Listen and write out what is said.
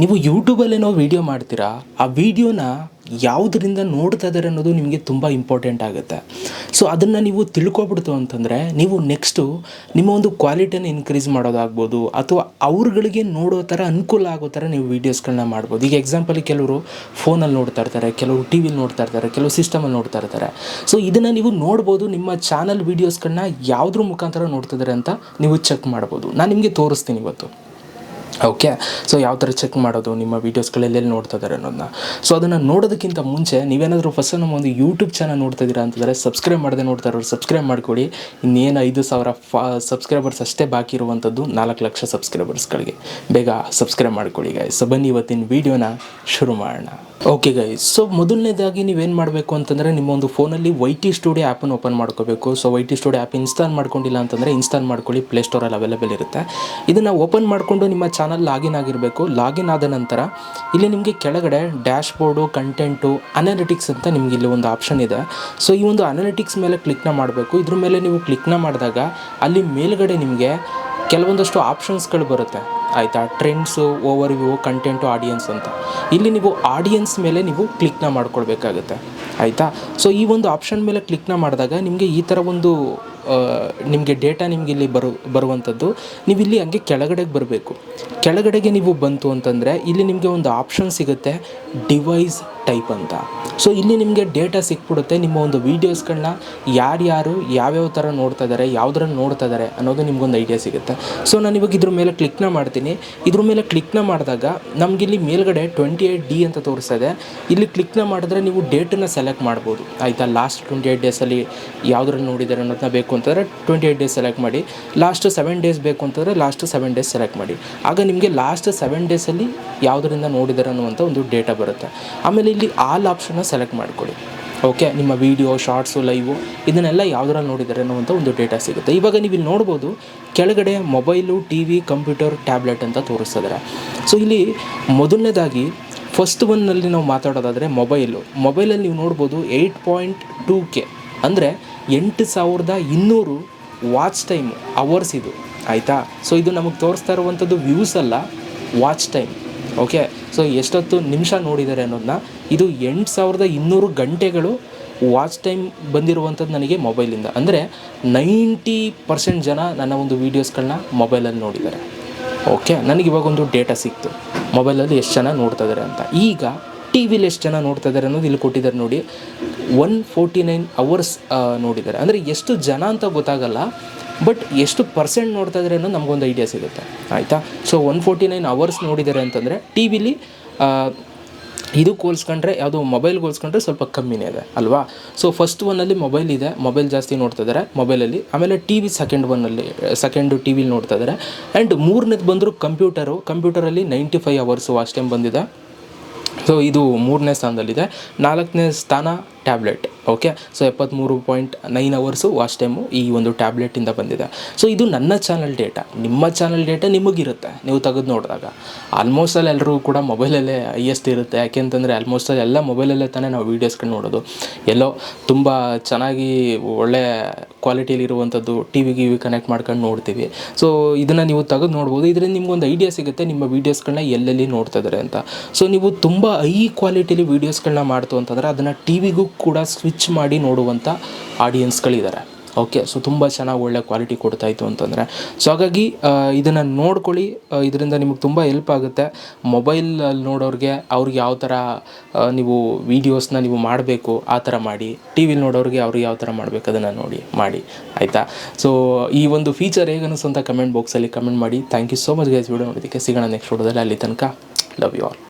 ನೀವು ಯೂಟ್ಯೂಬಲ್ಲೇನೋ ವೀಡಿಯೋ ಮಾಡ್ತೀರಾ? ಆ ವಿಡಿಯೋನ ಯಾವುದರಿಂದ ನೋಡ್ತಾ ಇದ್ದಾರೆ ಅನ್ನೋದು ನಿಮಗೆ ತುಂಬ ಇಂಪಾರ್ಟೆಂಟ್ ಆಗುತ್ತೆ. ಸೊ ಅದನ್ನು ನೀವು ತಿಳ್ಕೊಬಿಡ್ತು ಅಂತಂದರೆ, ನೀವು ನೆಕ್ಸ್ಟು ನಿಮ್ಮ ಒಂದು ಕ್ವಾಲಿಟಿಯನ್ನು ಇನ್ಕ್ರೀಸ್ ಮಾಡೋದಾಗ್ಬೋದು, ಅಥವಾ ಅವ್ರುಗಳಿಗೆ ನೋಡೋ ಥರ, ಅನುಕೂಲ ಆಗೋ ಥರ ನೀವು ವೀಡಿಯೋಸ್ಗಳನ್ನ ಮಾಡ್ಬೋದು. ಈಗ ಎಕ್ಸಾಂಪಲಿಗೆ ಕೆಲವರು ಫೋನಲ್ಲಿ ನೋಡ್ತಾ ಇರ್ತಾರೆ, ಕೆಲವರು ಟಿ ವಿಲಿ ನೋಡ್ತಾ ಇರ್ತಾರೆ ಕೆಲವು ಸಿಸ್ಟಮಲ್ಲಿ ನೋಡ್ತಾ ಇರ್ತಾರೆ. ಸೊ ಇದನ್ನು ನೀವು ನೋಡ್ಬೋದು, ನಿಮ್ಮ ಚಾನಲ್ ವೀಡಿಯೋಸ್ಗಳನ್ನ ಯಾವುದ್ರ ಮುಖಾಂತರ ನೋಡ್ತಿದ್ದಾರೆ ಅಂತ ನೀವು ಚೆಕ್ ಮಾಡ್ಬೋದು. ನಾನು ನಿಮಗೆ ತೋರಿಸ್ತೀನಿ ಇವತ್ತು. ಓಕೆ ಸೊ ಯಾವ ಥರ ಚೆಕ್ ಮಾಡೋದು, ನಿಮ್ಮ ವೀಡಿಯೋಸ್ಗಳೆಲ್ಲೆಲ್ಲಿ ನೋಡ್ತಾ ಇದ್ದಾರೆ ಅನ್ನೋದನ್ನ ಸೊ ಅದನ್ನು ನೋಡೋದಕ್ಕಿಂತ ಮುಂಚೆ ನೀವೇನಾದರೂ ಫಸ್ಟ್ ನಮ್ಮ ಒಂದು ಯೂಟ್ಯೂಬ್ ಚಾನಲ್ ನೋಡ್ತಾ ಇದ್ದೀರಾ ಅಂತಂದರೆ ಸಬ್ಸ್ಕ್ರೈಬ್ ಮಾಡದೆ ನೋಡ್ತಾ ಇರೋರು ಸಬ್ಸ್ಕ್ರೈಬ್ ಮಾಡಿಕೊಡಿ ಇನ್ನೇನು ಐದು ಸಾವಿರ ಫಾ ಸಬ್ಸ್ಕ್ರೈಬರ್ಸ್ ಅಷ್ಟೇ ಬಾಕಿ ಇರುವಂಥದ್ದು ನಾಲ್ಕು ಲಕ್ಷ ಸಬ್ಸ್ಕ್ರೈಬರ್ಸ್ಗಳಿಗೆ ಬೇಗ ಸಬ್ಸ್ಕ್ರೈಬ್ ಮಾಡ್ಕೊಳ್ಳಿ ಗಾಯ್ಸ್ ಸೊ ಬನ್ನಿ ಇವತ್ತಿನ ವೀಡಿಯೋನ ಶುರು ಮಾಡೋಣ. ಓಕೆ ಗೈ ಸೊ ಮೊದಲನೇದಾಗಿ ನೀವೇನು ಮಾಡಬೇಕು ಅಂತಂದರೆ ನಿಮ್ಮ ಒಂದು ಫೋನಲ್ಲಿ ವೈ ಟಿ ಸ್ಟುಡಿಯೋ ಆ್ಯಪನ್ನು ಓಪನ್ ಮಾಡ್ಕೋಬೇಕು. So Y T studio app install ಮಾಡ್ಕೊಂಡಿಲ್ಲ ಅಂತಂದರೆ ಇನ್ಸ್ಟಾಲ್ ಮಾಡ್ಕೊಳ್ಳಿ. ಪ್ಲೇ ಪ್ಲೇಸ್ಟೋರಲ್ಲಿ ಅವೈಲೇಬಲ್ ಇರುತ್ತೆ. ಇದನ್ನು ಓಪನ್ ಮಾಡಿಕೊಂಡು ನಿಮ್ಮ ಚಾನಲ್ ಲಾಗಿನ್ ಆಗಿರಬೇಕು. ಲಾಗಿನ್ ಆದ ನಂತರ ಇಲ್ಲಿ ನಿಮಗೆ ಕೆಳಗಡೆ ಡ್ಯಾಶ್ ಬೋರ್ಡು ಕಂಟೆಂಟು ಅನಾಲಿಟಿಕ್ಸ್ ಅಂತ ನಿಮಗೆ ಇಲ್ಲಿ ಒಂದು ಆಪ್ಷನ್ ಇದೆ. ಸೊ ಈ ಒಂದು ಅನಾಲಿಟಿಕ್ಸ್ ಮೇಲೆ ಕ್ಲಿಕ್ನ ಮಾಡಬೇಕು. ಇದ್ರ ಮೇಲೆ ನೀವು ಕ್ಲಿಕ್ನ ಮಾಡಿದಾಗ ಅಲ್ಲಿ ಮೇಲುಗಡೆ ನಿಮಗೆ ಕೆಲವೊಂದಷ್ಟು ಆಪ್ಷನ್ಸ್ಗಳು ಬರುತ್ತೆ. ಆಯಿತಾ? Trends overview content audience ಅಂತ. ಇಲ್ಲಿ ನೀವು ಆಡಿಯನ್ಸ್ ಮೇಲೆ ನೀವು ಕ್ಲಿಕ್ನ ಮಾಡ್ಕೊಳ್ಬೇಕಾಗುತ್ತೆ. ಆಯಿತಾ? ಸೊ ಈ ಒಂದು ಆಪ್ಷನ್ ಮೇಲೆ ಕ್ಲಿಕ್ನ ಮಾಡಿದಾಗ ನಿಮಗೆ ಈ ಥರ ಒಂದು ನಿಮಗೆ ಡೇಟಾ ನಿಮಗೆ ಇಲ್ಲಿ ಬರು ಬರುವಂಥದ್ದು ನೀವು ಇಲ್ಲಿ ಹಂಗೆ ಕೆಳಗಡೆಗೆ ಬರಬೇಕು. ಕೆಳಗಡೆಗೆ ನೀವು ಬಂತು ಅಂತಂದರೆ, ಇಲ್ಲಿ ನಿಮಗೆ ಒಂದು ಆಪ್ಷನ್ ಸಿಗುತ್ತೆ ಡಿವೈಸ್ ಟೈಪ್ ಅಂತ. ಸೊ ಇಲ್ಲಿ ನಿಮಗೆ ಡೇಟಾ ಸಿಕ್ಬಿಡುತ್ತೆ, ನಿಮ್ಮ ಒಂದು ವೀಡಿಯೋಸ್ಗಳನ್ನ ಯಾರ್ಯಾರು, ಯಾವ್ಯಾವ ಥರ ನೋಡ್ತಾ ಇದ್ದಾರೆ ಯಾವುದ್ರಲ್ಲಿ ನೋಡ್ತಾ ಇದ್ದಾರೆ ಅನ್ನೋದು ನಿಮಗೊಂದು ಐಡಿಯಾ ಸಿಗುತ್ತೆ. ಸೊ ನಾನು ಇವಾಗ ಇದ್ರ ಮೇಲೆ ಕ್ಲಿಕ್ನ ಮಾಡ್ತೀನಿ. ಇದ್ರ ಮೇಲೆ ಕ್ಲಿಕ್ನ ಮಾಡಿದಾಗ ನಮಗಿಲ್ಲಿ ಮೇಲ್ಗಡೆ ಟ್ವೆಂಟಿ ಏಯ್ಟ್ ಡಿ ಅಂತ ತೋರಿಸ್ತದೆ ಇಲ್ಲಿ ಕ್ಲಿಕ್ನ ಮಾಡಿದ್ರೆ ನೀವು ಡೇಟನ್ನು ಸೆಲೆಕ್ಟ್ ಮಾಡ್ಬೋದು. ಆಯಿತಾ? ಲಾಸ್ಟ್ ಟ್ವೆಂಟಿ ಏಯ್ಟ್ ಡೇಸಲ್ಲಿ ಯಾವುದ್ರಲ್ಲಿ ನೋಡಿದ್ದಾರೆ ಅನ್ನೋದನ್ನ ಬೇಕು ಅಂತಂದರೆ ಟ್ವೆಂಟಿ ಏಯ್ಟ್ ಡೇಸ್ ಸೆಲೆಕ್ಟ್ ಮಾಡಿ ಲಾಸ್ಟ್ ಸೆವೆನ್ ಡೇಸ್ ಬೇಕು ಅಂತಂದರೆ ಲಾಸ್ಟ್ ಸೆವೆನ್ ಡೇಸ್ ಸೆಲೆಕ್ಟ್ ಮಾಡಿ. ಆಗ ನಿಮಗೆ ಲಾಸ್ಟ್ ಸೆವೆನ್ ಡೇಸಲ್ಲಿ ಯಾವುದರಿಂದ ನೋಡಿದ್ದಾರೆ ಅನ್ನುವಂಥ ಒಂದು ಡೇಟಾ ಬರುತ್ತೆ. ಆಮೇಲೆ ಇಲ್ಲಿ ಆಲ್ ಆಪ್ಷನ್ನ ಸೆಲೆಕ್ಟ್ ಮಾಡಿಕೊಡಿ ಓಕೆ ನಿಮ್ಮ ವೀಡಿಯೋ ಶಾರ್ಟ್ಸು ಲೈವು ಇದನ್ನೆಲ್ಲ ಯಾವುದ್ರಲ್ಲಿ ನೋಡಿದ್ದಾರೆ ಅನ್ನುವಂಥ ಒಂದು ಡೇಟಾ ಸಿಗುತ್ತೆ. ಇವಾಗ ನೀವು ಇಲ್ಲಿ ನೋಡ್ಬೋದು, ಕೆಳಗಡೆ mobile T V computer tablet ಅಂತ ತೋರಿಸ್ತಿದ್ದಾರೆ ಸೊ ಇಲ್ಲಿ ಮೊದಲನೇದಾಗಿ ಫಸ್ಟ್ ಒನ್ನಲ್ಲಿ ನಾವು ಮಾತಾಡೋದಾದರೆ ಮೊಬೈಲು ಮೊಬೈಲಲ್ಲಿ ನೀವು ನೋಡ್ಬೋದು ಏಯ್ಟ್ ಪಾಯಿಂಟ್ ಟೂ ಕೆ ಅಂದರೆ ಎಂಟು ಸಾವಿರದ ಇನ್ನೂರು ವಾಚ್ ಟೈಮ್ ಅವರ್ಸ್ ಇದು, ಆಯಿತಾ? ಸೊ ಇದು ನಮಗೆ ತೋರಿಸ್ತಾ ಇರುವಂಥದ್ದು ವ್ಯೂಸ್ ಅಲ್ಲ ವಾಚ್ ಟೈಮ್ ಓಕೆ ಸೊ ಎಷ್ಟೊತ್ತು ನಿಮಿಷ ನೋಡಿದ್ದಾರೆ ಅನ್ನೋದನ್ನ ಇದು ಎಂಟು ಸಾವಿರದ ಇನ್ನೂರು ಗಂಟೆಗಳು ವಾಚ್ ಟೈಮ್ ಬಂದಿರುವಂಥದ್ದು ನನಗೆ ಮೊಬೈಲಿಂದ ಅಂದರೆ ನೈಂಟಿ ಪರ್ಸೆಂಟ್ ಜನ ನನ್ನ ಒಂದು ವೀಡಿಯೋಸ್ಗಳನ್ನ ಮೊಬೈಲಲ್ಲಿ ನೋಡಿದ್ದಾರೆ. ಓಕೆ ನನಗೆ ಇವಾಗ ಒಂದು ಡೇಟಾ ಸಿಕ್ತು. ಮೊಬೈಲಲ್ಲಿ ಎಷ್ಟು ಜನ ನೋಡ್ತಾ ಇದ್ದಾರೆ ಅಂತ. ಈಗ ಟಿ ವಿಲಿ ಎಷ್ಟು ಜನ ನೋಡ್ತಾ ಇದ್ದಾರೆ ಅನ್ನೋದು ಇಲ್ಲಿ ಕೊಟ್ಟಿದ್ದಾರೆ ನೋಡಿ. ಒನ್ ಫೋರ್ಟಿ ನೈನ್ ಅವರ್ಸ್ ನೋಡಿದ್ದಾರೆ. ಅಂದರೆ ಎಷ್ಟು ಜನ ಅಂತ ಗೊತ್ತಾಗಲ್ಲ, ಬಟ್ ಎಷ್ಟು ಪರ್ಸೆಂಟ್ ನೋಡ್ತಾ ಇದ್ದಾರೆ ಅನ್ನೋದು ನಮಗೊಂದು ಐಡಿಯಾ ಸಿಗುತ್ತೆ. ಆಯಿತಾ? So one forty nine hours ನೋಡಿದ್ದಾರೆ ಅಂತಂದರೆ ಟಿ ವಿಲಿ ಇದು ಕೋಲ್ಸ್ಕೊಂಡ್ರೆ, ಯಾವುದು ಮೊಬೈಲ್ ಹೋಲಿಸ್ಕೊಂಡ್ರೆ ಸ್ವಲ್ಪ ಕಮ್ಮಿನೇ ಇದೆ, ಅಲ್ವಾ? ಸೊ ಫಸ್ಟ್ ಒನ್ನಲ್ಲಿ ಮೊಬೈಲ್ ಇದೆ, ಮೊಬೈಲ್ ಜಾಸ್ತಿ ನೋಡ್ತಾ ಇದ್ದಾರೆ ಮೊಬೈಲಲ್ಲಿ. ಆಮೇಲೆ ಟಿ ವಿ ಸೆಕೆಂಡ್ ಒನ್ನಲ್ಲಿ, ಸೆಕೆಂಡು ಟಿ ವಿಲಿ ನೋಡ್ತಾ ಇದ್ದಾರೆ ಆ್ಯಂಡ್ ಮೂರನೇದು ಬಂದರೂ computer. ಕಂಪ್ಯೂಟರಲ್ಲಿ ninety five hours watch time ಬಂದಿದೆ. ಸೊ ಇದು ಮೂರನೇ ಸ್ಥಾನದಲ್ಲಿದೆ. ನಾಲ್ಕನೇ ಸ್ಥಾನ ಟ್ಯಾಬ್ಲೆಟ್ ಓಕೆ ಸೊ ಎಪ್ಪತ್ತ್ಮೂರು point nine hours watch time ಈ ಒಂದು ಟ್ಯಾಬ್ಲೆಟಿಂದ ಬಂದಿದೆ. ಸೊ ಇದು ನನ್ನ ಚಾನಲ್ ಡೇಟಾ ನಿಮ್ಮ ಚಾನಲ್ ಡೇಟಾ ನಿಮಗಿರುತ್ತೆ, ನೀವು ತೆಗೆದು ನೋಡಿದಾಗ. ಆಲ್ಮೋಸ್ಟ್ ಅಲ್ಲಿ ಎಲ್ಲರೂ ಕೂಡ ಮೊಬೈಲಲ್ಲೇ ಹೈಯೆಸ್ಟ್ ಇರುತ್ತೆ. ಯಾಕೆಂತಂದರೆ ಆಲ್ಮೋಸ್ಟ್ ಅಲ್ಲಿ ಎಲ್ಲ ಮೊಬೈಲಲ್ಲೇ ತಾನೇ ನಾವು ವೀಡಿಯೋಸ್ಗಳು ನೋಡೋದು. ಎಲ್ಲೋ ತುಂಬ ಚೆನ್ನಾಗಿ ಒಳ್ಳೆ ಕ್ವಾಲಿಟಿಯಲ್ಲಿ ಇರುವಂಥದ್ದು ಟಿ ವಿ ಗಿವಿ ಕನೆಕ್ಟ್ ಮಾಡ್ಕೊಂಡು ನೋಡ್ತೀವಿ. ಸೊ ಇದನ್ನು ನೀವು ತೆಗೆದು ನೋಡ್ಬೋದು. ಇದರಿಂದ ನಿಮ್ಗೊಂದು ಐಡಿಯಾ ಸಿಗುತ್ತೆ, ನಿಮ್ಮ ವೀಡಿಯೋಸ್ಗಳನ್ನ ಎಲ್ಲೆಲ್ಲಿ ನೋಡ್ತಾ ಇದ್ದಾರೆ ಅಂತ. ಸೊ ನೀವು ತುಂಬ ಹೈ ಕ್ವಾಲಿಟಿಲಿ ವೀಡಿಯೋಸ್ಗಳನ್ನ ಮಾಡ್ತು ಅಂತಂದರೆ, ಅದನ್ನು ಟಿ ವಿಗೂ ಕೂಡ ಸ್ವಿಚ್ ಮಾಡಿ ನೋಡುವಂಥ ಆಡಿಯನ್ಸ್ಗಳಿದ್ದಾರೆ ಓಕೆ ಸೊ ತುಂಬ ಚೆನ್ನಾಗಿ ಒಳ್ಳೆ ಕ್ವಾಲಿಟಿ ಕೊಡ್ತಾಯಿತ್ತು ಅಂತಂದರೆ. ಸೊ ಹಾಗಾಗಿ ಇದನ್ನು ನೋಡ್ಕೊಳ್ಳಿ. ಇದರಿಂದ ನಿಮಗೆ ತುಂಬ ಹೆಲ್ಪ್ ಆಗುತ್ತೆ. ಮೊಬೈಲಲ್ಲಿ ನೋಡೋರಿಗೆ ಅವ್ರಿಗೆ ಯಾವ ಥರ ನೀವು ವೀಡಿಯೋಸ್ನ ನೀವು ಮಾಡಬೇಕು, ಆ ಥರ ಮಾಡಿ. ಟಿ ವಿಲಿ ನೋಡೋರಿಗೆ ಅವ್ರಿಗೆ ಯಾವ ಥರ ಮಾಡಬೇಕು ಅದನ್ನು ನೋಡಿ, ಮಾಡಿ. ಆಯಿತಾ? ಸೊ ಈ ಒಂದು ಫೀಚರ್ ಹೇಗೆ ಅನಿಸ್ತು ಅಂತ ಕಮೆಂಟ್ ಬಾಕ್ಸಲ್ಲಿ ಕಮೆಂಟ್ ಮಾಡಿ. Thank you so much guys video ನೋಡೋದಕ್ಕೆ ಸಿಗೋಣ ನೆಕ್ಸ್ಟ್ ವಿಡಿಯೋದಲ್ಲಿ ಅಲ್ಲಿ ತನಕ ಲವ್ ಯು ಆಲ್